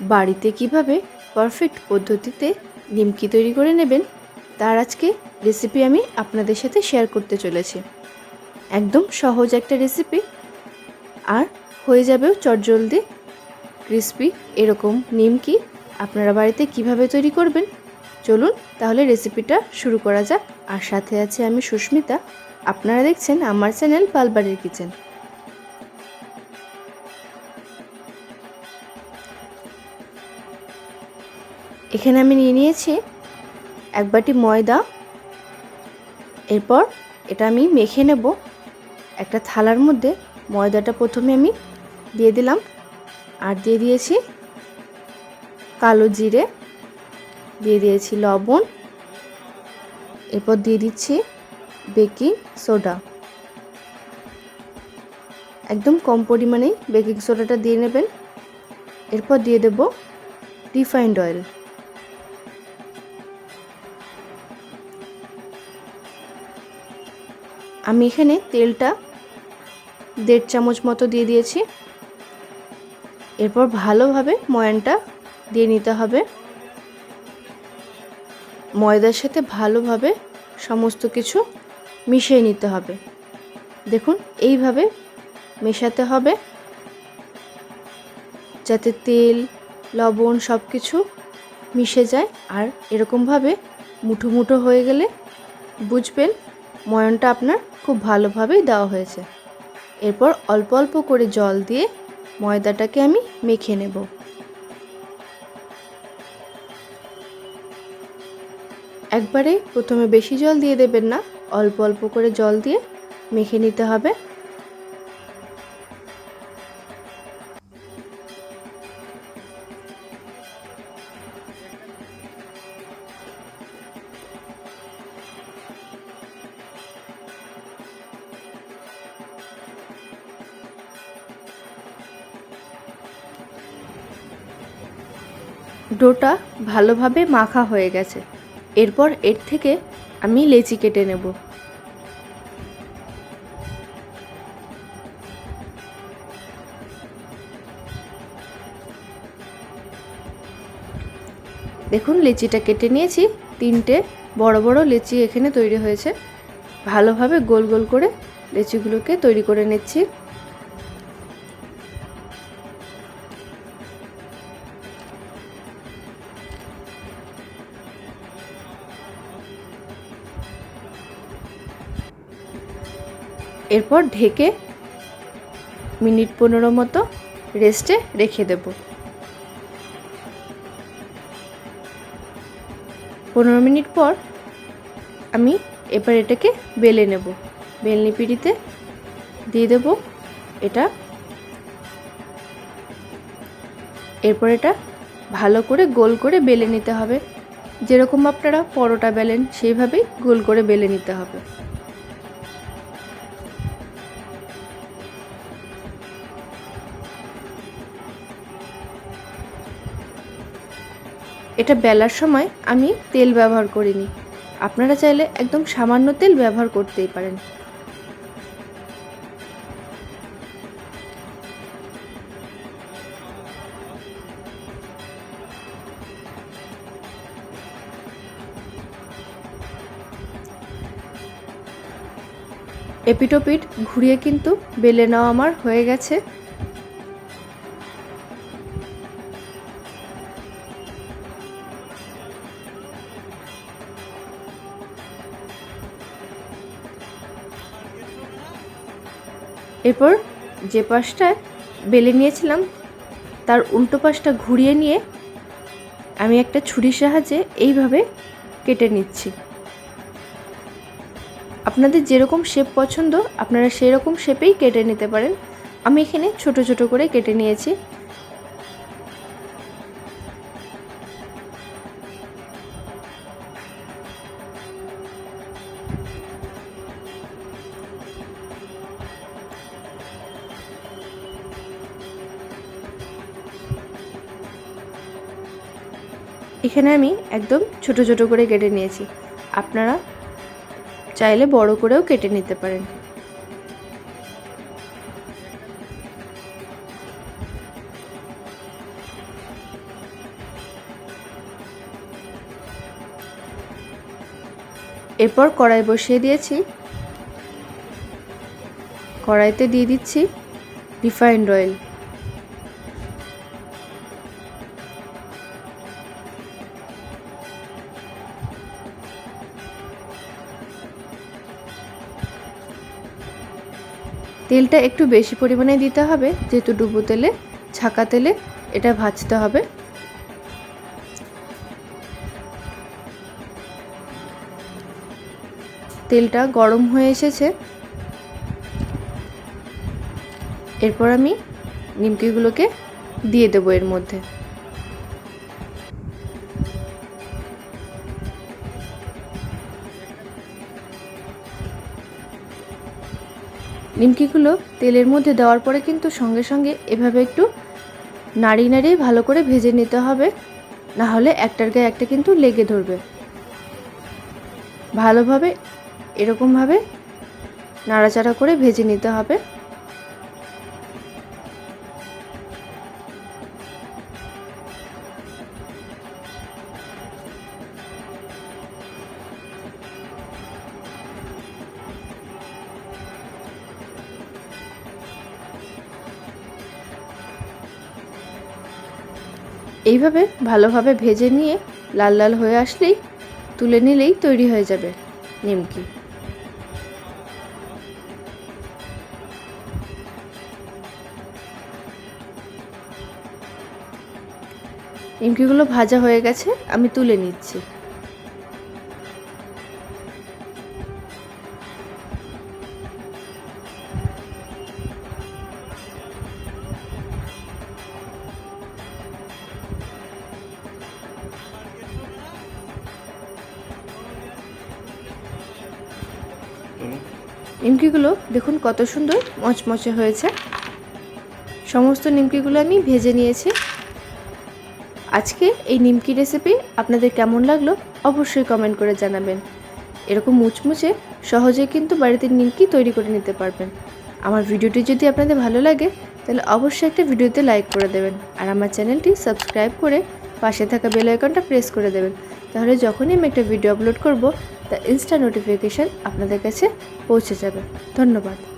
বাড়িতে কীভাবে পারফেক্ট পদ্ধতিতে নিমকি তৈরি করে নেবেন, তার আজকে রেসিপি আমি আপনাদের সাথে শেয়ার করতে চলেছি। একদম সহজ একটা রেসিপি আর হয়ে যাবেও চটজলদি ক্রিস্পি এরকম নিমকি। আপনারা বাড়িতে কীভাবে তৈরি করবেন? চলুন তাহলে রেসিপিটা শুরু করা যাক। আর সাথে আছে আমি সুস্মিতা। আপনারা দেখছেন আমার চ্যানেল পালবাড়ির কিচেন এখানে আমি নিয়ে নিয়েছি এক বাটি ময়দা। এরপর এটা আমি মেখে নেব। একটা থালার মধ্যে ময়দাটা প্রথমে আমি দিয়ে দিলাম। আর দিয়ে দিয়েছি কালো জিরে, দিয়ে দিয়েছি লবণ। এরপর দিয়ে দিচ্ছি বেকিং সোডা। একদম কম পরিমাণেই বেকিং সোডাটা দিয়ে নেবেন। এরপর দিয়ে দেব রিফাইন্ড অয়েল। আমি এখানে তেলটা দেড় চামচ মতো দিয়ে দিয়েছি। এরপর ভালোভাবে ময়ানটা দিয়ে নিতে হবে। ময়দার সাথে ভালোভাবে সমস্ত কিছু মিশিয়ে নিতে হবে। দেখুন, এইভাবে মেশাতে হবে। যাতে তেল, লবণ সব কিছু মিশে যায়। আর এরকমভাবে মুঠো মুঠো হয়ে গেলে বুঝবেন ময়নটা আপনার খুব ভালোভাবেই দেওয়া হয়েছে। এরপর অল্প অল্প করে জল দিয়ে ময়দাটাকে আমি মেখে নেব। একবারে প্রথমে বেশি জল দিয়ে দেবেন না, অল্প অল্প করে জল দিয়ে মেখে নিতে হবে। ডোটা ভালোভাবে মাখা হয়ে গেছে। এরপর এর থেকে আমি লেচি কেটে নেব। দেখুন, লেচিটা কেটে নিয়েছি। তিনটে বড় বড় লেচি এখানে তৈরি হয়েছে। ভালোভাবে গোল গোল করে লেচিগুলোকে তৈরি করে নিচ্ছি। এরপর ঢেকে মিনিট পনেরো মতো রেস্টে রেখে দেব। পনেরো মিনিট পর আমি এবার এটাকে বেলে নেব। বেলনি পিড়িতে দিয়ে দেব এটা। এরপর এটা ভালো করে গোল করে বেলে নিতে হবে। যেরকম আপনারা পরোটা বেলেন, সেইভাবেই গোল করে বেলে নিতে হবে। এটা বেলার সময় আমি তেল ব্যবহার করিনি। আপনারা চাইলে একদম সামান্য তেল ব্যবহার করতেই পারেন। এপিটোপিট ঘুরিয়ে কিন্তু বেলে নেওয়া আমার হয়ে গেছে। এরপর যে পাশটা বেলে নিয়েছিলাম, তার উল্টো পাশটা ঘুরিয়ে নিয়ে আমি একটা ছুরির সাহায্যে এইভাবে কেটে নিচ্ছি। আপনাদের যেরকম শেপ পছন্দ, আপনারা সেরকম শেপেই কেটে নিতে পারেন। আমি এখানে ছোট ছোট করে কেটে নিয়েছি। এখানে আমি একদম ছোট ছোট করে কেটে নিয়েছি। আপনারা চাইলে বড় করেও কেটে নিতে পারেন। এরপর কড়াই বসিয়ে দিয়েছি। কড়াইতে দিয়ে দিচ্ছি রিফাইন্ড অয়েল। তেলটা একটু বেশি পরিমাণে দিতে হবে, যেহেতু ডুবো তেলে, ছাকা তেলে এটা ভাজতে হবে। তেলটা গরম হয়ে এসেছে। এরপর আমি নিমকিগুলোকে দিয়ে দেবো এর মধ্যে। নিমকিগুলো তেলের মধ্যে দেওয়ার পরে কিন্তু সঙ্গে সঙ্গে এভাবে একটু নাড়িয়ে নাড়িয়ে ভালো করে ভেজে নিতে হবে। না হলে একটার গায়ে একটা কিন্তু লেগে ধরবে। ভালোভাবে, এরকমভাবে নাড়াচাড়া করে ভেজে নিতে হবে। এইভাবে ভালোভাবে ভেজে নিয়ে লাল লাল হয়ে আসলেই তুলে নিলেই তৈরি হয়ে যাবে নিমকি। নিমকিগুলো ভাজা হয়ে গেছে, আমি তুলে নিচ্ছি। নিমকিগুলো দেখুন কত সুন্দর মচমচে হয়েছে। সমস্ত নিমকিগুলো আমি ভেজে নিয়েছি। আজকে এই নিমকি রেসিপি আপনাদের কেমন লাগল অবশ্যই কমেন্ট করে জানাবেন। এরকম মুচমুচে সহজে কিন্তু বাড়িতে নিমকি তৈরি করে নিতে পারবেন। আমার ভিডিওটি যদি আপনাদের ভালো লাগে, তাহলে অবশ্যই একটা ভিডিওতে লাইক করে দেবেন। আর আমার চ্যানেলটি সাবস্ক্রাইব করে পাশে থাকা বেল আইকনটা প্রেস করে দেবেন। তাহলে যখনই আমি একটা ভিডিও আপলোড করব তা ইনস্টা নোটিফিকেশান আপনাদের কাছে পৌঁছে যাবে। ধন্যবাদ।